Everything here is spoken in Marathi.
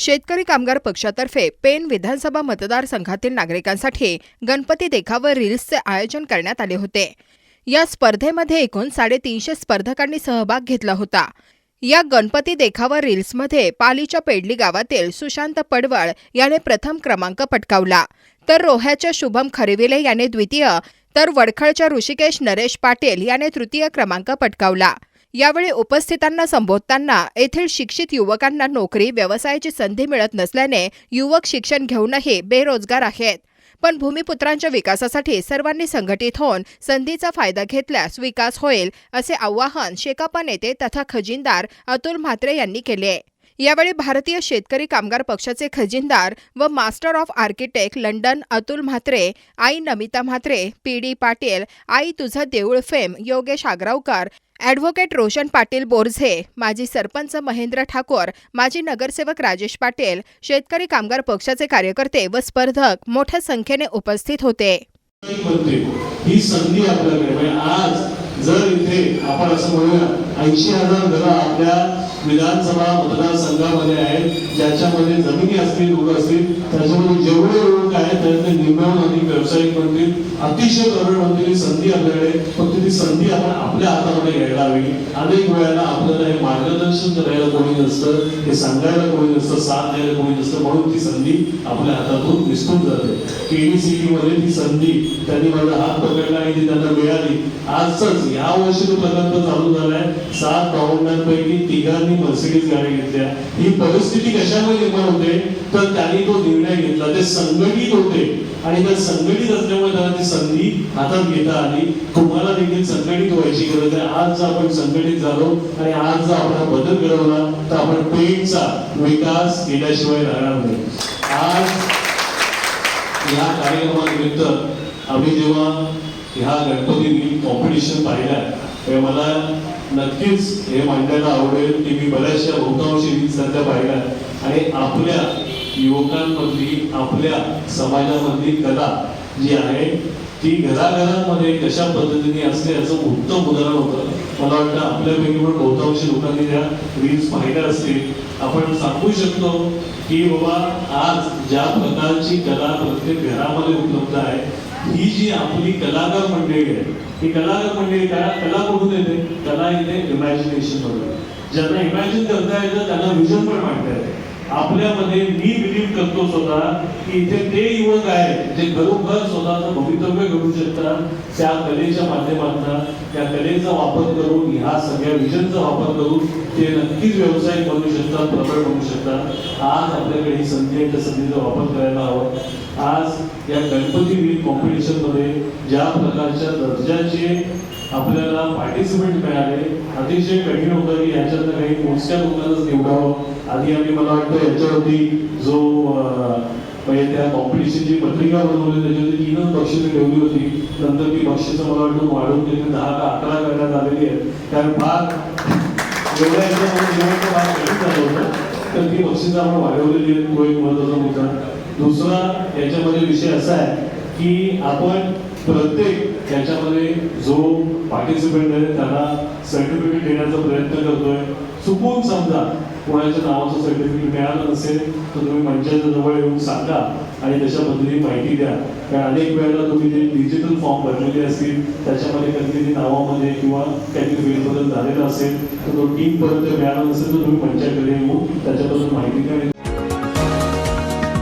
शेतकरी कामगार पक्षातर्फे पेन विधानसभा मतदारसंघातील नागरिकांसाठी गणपती देखावर रील्सचे आयोजन करण्यात आले होते. या स्पर्धेमध्ये एकूण साडेतीनशे स्पर्धकांनी सहभाग घेतला होता. या गणपती देखावर रील्समध्ये पालीच्या पेडली गावातील सुशांत पडवळ याने प्रथम क्रमांक पटकावला. तर रोह्याच्या शुभम खरिविले याने द्वितीय तर वडखळच्या ऋषिकेश नरेश पाटील याने तृतीय क्रमांक पटकावला. यावेळी उपस्थितांना संबोधताना येथील शिक्षित युवकांना नोकरी व्यवसायाची संधी मिळत नसल्याने युवक शिक्षण घेऊनही बेरोजगार आहेत. पण भूमिपुत्रांच्या विकासासाठी सर्वांनी संघटित होऊन संधीचा फायदा घेतल्यास विकास होईल असे आवाहन शेकापा नेते तथा खजिनदार अतुल म्हात्रे यांनी केले. यावेळी भारतीय शेतकरी कामगार पक्षाचे खजिनदार व master of architect London Atul Mhatre I Namita Mhatre P D Patil Aai Tuza Deul fame Yogesh Agravkar advocate Roshan Patil Borze माजी सरपंच महेंद्र ठाकोर माजी नगरसेवक राजेश पाटील शेतकरी कामगार पक्षाचे कार्यकर्ते व स्पर्धक मोठ्या संख्येने उपस्थित होते. ही संधी आपल्याकडे आज जर इथे आपण असं म्हणूया ऐंशी हजार घरं आपल्या विधानसभा मतदारसंघामध्ये आहेत ज्याच्यामध्ये जमिनी असतील लोक असतील त्याच्यामध्ये जेवढे लोक आहेत त्यातले निम्म्याहून अधिक व्यावसायिक बनतील. अतिशय गरज म्हणतील संधी आपल्याकडे फक्त ती संधी आपण आपल्या हातामध्ये घ्यायला हवी. अनेक वेळेला आपल्याला हे मार्गदर्शन करायला कोणी नसतं हे सांगायला कोणी नसतं साथ द्यायला कोणी नसतं म्हणून ती संधी आपल्या हातातून निसटून जाते. केडीसीटी मध्ये ती संधी त्यांनी माझा हात पकडला आणि ती त्यांना मिळाली. आजच या वर्षी तो प्रकल्प चालू झालाय. सात भावंडांपैकी तिघांनी त्यांनी मर्सिडीज गाडी घेतल्या. ही परिस्थिती कशामुळे निर्माण होते? तर त्यांनी तो निर्णय घेतला. ते संघटित होते. आणि त्या संघटित असल्यामुळे त्यांना ती संधी हातात घेता आली. तुम्हाला देखील संघटित व्हायची गरज आहे. आज जर आपण संघटित झालो आणि आज जर आपण बदल घडवला तर आपण पेठचा विकास केल्याशिवाय राहणार नाही. आज या कार्यक्रमानिमित्त आम्ही जेव्हा ह्या गणपती कॉम्पिटिशन पाहिल्या तेव्हा मला नक्कीच हे मांडायला आवडेल की मी बऱ्याचशा बहुतांशी रीत सध्या पाहिल्या आणि आपल्या युवकांमधली आपल्या समाजामधली कला जी आहे ती घराघरांमध्ये कशा पद्धतीने असते याचं उत्तम उदाहरण होतं. मला वाटतं आपल्यापैकी पण बहुतांशी लोकांनी त्या रील्स पाहिल्या असतील आपण सांगू शकतो की बाबा आज ज्या प्रकारची कला प्रत्येक घरामध्ये उपलब्ध आहे ही जी आपली कलाकार मंडळी आहे ही कलाकार मंडळी कला कला कुठून येते? कला येते इमॅजिनेशन मधून. ज्यांना इमॅजिन करता येतं त्यांना विजन पण मांडता येते. आपल्यामध्ये मी बिलीव्ह करतो स्वतः की इथे ते युवक आहेत जे खरोखर स्वतःचं भवितव्य घडू शकतात त्या कलेच्या माध्यमातून त्या कलेचा वापर करून ह्या सगळ्या विजनचा वापर करून ते नक्कीच व्यावसायिक बनू शकतात प्रबळ बनू शकतात. आज आपल्याकडे ही संधी आहे त्या संधीचा वापर करायला हवा. आज या गणपती वीर कॉम्पिटिशनमध्ये ज्या प्रकारच्या दर्जाचे आपल्याला पार्टिसिपेंट मिळाले अतिशय कठीण होतं की याच्यातनं काही मोजक्या लोकांनाच निवडावं. आधी आम्ही मला वाटतं याच्यावरती जो म्हणजे त्या कॉम्पिटिशनची पत्रिका बनवली त्याच्यावरती तीनच बक्षिसं ठेवली होती. नंतर ती बक्षिसं मला वाटतं वाढवून तिथे दहा का अकरा करण्यात आलेली आहेत. कारण फार एवढ्या याच्यामध्ये फार कठीण झालं होतं. तर ती बक्षिसं आपण वाढवलेली आहेत. तो एक महत्त्वाचा मुद्दा. दुसरा याच्यामध्ये विषय असा आहे की आपण प्रत्येक याच्यामध्ये जो पार्टिसिपेंट आहे त्याला सर्टिफिकेट देण्याचा प्रयत्न करतोय. चुकून समजा कोणाच्या नावाचं सर्टिफिकेट मिळालं नसेल तर तुम्ही मंचाच्या जवळ येऊन सांगा आणि त्याच्या पद्धतीने माहिती द्या. कारण अनेक वेळेला तुम्ही जे डिजिटल फॉर्म भरलेले असतील त्याच्यामध्ये कधीतरी नावामध्ये किंवा काहीतरी फेरबदल झालेला असेल तर तो टीमपर्यंत मिळाला नसेल तर तुम्ही मंचाकडे येऊन त्याच्याबद्दल माहिती द्या आणि